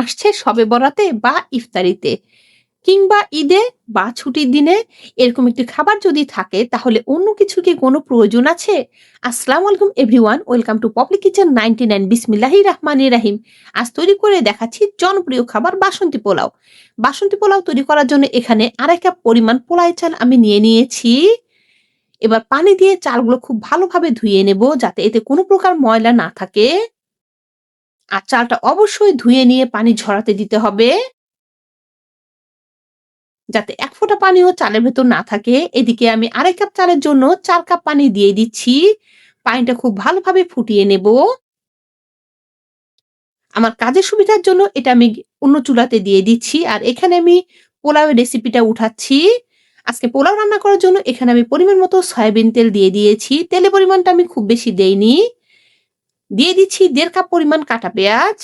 আসছে সবে বরাতে বা ইফতারিতে কিংবা ঈদে বা ছুটির দিনে এরকম একটি খাবার যদি থাকে, তাহলে অন্য কিছু কি কোনো প্রয়োজন আছে? আসসালামু আলাইকুম everyone, welcome to public kitchen ninety nine বিসমিল্লাহি রহমান রাহিম। আজ তৈরি করে দেখাচ্ছি জনপ্রিয় খাবার বাসন্তী পোলাও। বাসন্তী পোলাও তৈরি করার জন্য এখানে আড়াই কাপ পরিমাণ পোলাই চাল আমি নিয়ে নিয়েছি। এবার পানি দিয়ে চালগুলো খুব ভালোভাবে ধুয়ে নেব যাতে এতে কোনো প্রকার ময়লা না থাকে। আর চালটা অবশ্যই ধুয়ে নিয়ে পানি ঝরাতে দিতে হবে। যাতে এক ফোঁটা পানিও চালের ভেতর না থাকে। এদিকে আমি আড়াই কাপ চালের জন্য চার কাপ পানি দিয়ে দিচ্ছি। পানিটা খুব ভালোভাবে ফুটিয়ে নেব। আমার কাজের সুবিধার জন্য এটা আমি অন্য চুলাতে দিয়ে দিচ্ছি। আর এখানে আমি পোলাওয়ের রেসিপিটা উঠাচ্ছি। আজকে পোলাও রান্না করার জন্য এখানে আমি পরিমাণ মতো সয়াবিন তেল দিয়ে দিয়েছি। তেলের পরিমাণটা আমি খুব বেশি দেইনি। দিয়ে দিচ্ছি দেড় কাপ পরিমাণ কাটা পেঁয়াজ।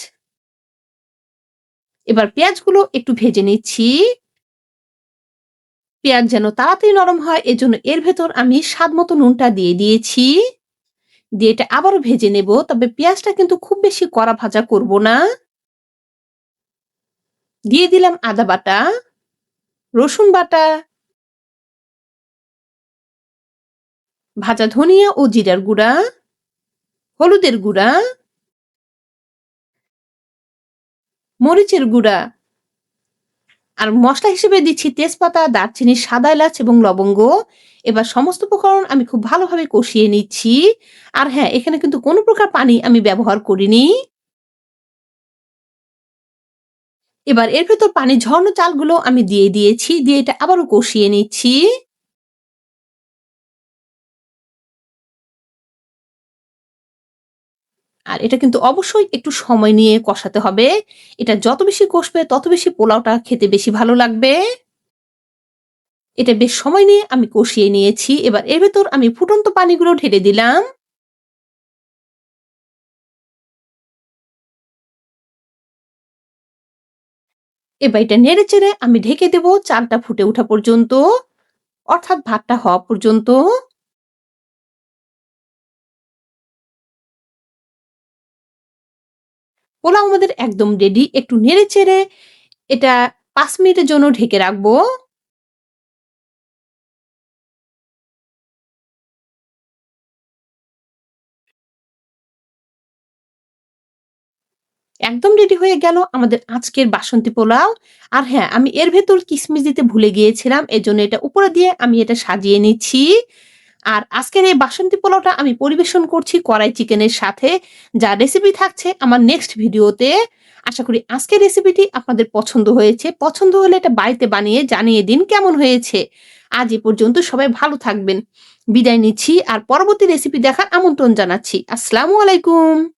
এবার পেঁয়াজগুলো একটু ভেজে নিচ্ছি। পেঁয়াজ যেন তাড়াতাড়ি নরম হয়, এজন্য এর ভেতর আমি স্বাদ মতো নুনটা দিয়ে দিয়েছি। দিয়ে এটা আবারও ভেজে নেব, তবে পেঁয়াজটা কিন্তু খুব বেশি কড়া ভাজা করব না। দিয়ে দিলাম আদা বাটা, রসুন বাটা, ভাজা ধনিয়া ও জিরার গুঁড়া। হলুদের গুঁড়া, মরিচের গুঁড়া, আর মশলা হিসেবে দিচ্ছি তেজপাতা, দারচিনি, সাদা এলাচ এবং লবঙ্গ। এবার সমস্ত উপকরণ আমি খুব ভালোভাবে কষিয়ে নিচ্ছি। আর হ্যাঁ এখানে কিন্তু কোনো প্রকার পানি আমি ব্যবহার করিনি। এবার এর ভেতর পানি ঝর্ণ চালগুলো আমি দিয়ে দিয়েছি, দিয়ে এটা আবারও কষিয়ে নিচ্ছি। আর এটা কিন্তু অবশ্যই একটু সময় নিয়ে কষাতে হবে। এটা যত বেশি কষবে, তত বেশি পোলাওটা খেতে বেশি ভালো লাগবে। এটা বেশ সময় নিয়ে আমি কষিয়ে নিয়েছি। এবার এর ভেতর আমি ফুটন্ত পানিগুলো ঢেলে দিলাম। এবার এটা নেড়ে চেড়ে আমি ঢেকে দেব, চালটা ফুটে ওঠা পর্যন্ত, অর্থাৎ ভাতটা হওয়া পর্যন্ত। পোলাও আমাদের একদম রেডি একটু নেড়ে চেড়ে এটা পাঁচ মিনিটের জন্য ঢেকে রাখব। একদম রেডি হয়ে গেল আমাদের আজকের বাসন্তী পোলাও। আর হ্যাঁ আমি এর ভেতর কিসমিস দিতে ভুলে গিয়েছিলাম, এজন্য এটা উপরে দিয়ে আমি এটা সাজিয়ে নিচ্ছি। আর আজকের এই বাসন্তী পোলাওটা আমি পরিবেশন করছি কড়াই চিকেনের সাথে। যা রেসিপি থাকছে আমার নেক্সট ভিডিওতে। আশা করি আজকের রেসিপিটি আপনাদের পছন্দ হয়েছে। পছন্দ হলে এটা বাড়িতে বানিয়ে জানিয়ে দিন কেমন হয়েছে। আজ এ পর্যন্ত সবাই ভালো থাকবেন। বিদায় নিচ্ছি আর পরবর্তী রেসিপি দেখার আমন্ত্রণ জানাচ্ছি। আসসালামু আলাইকুম।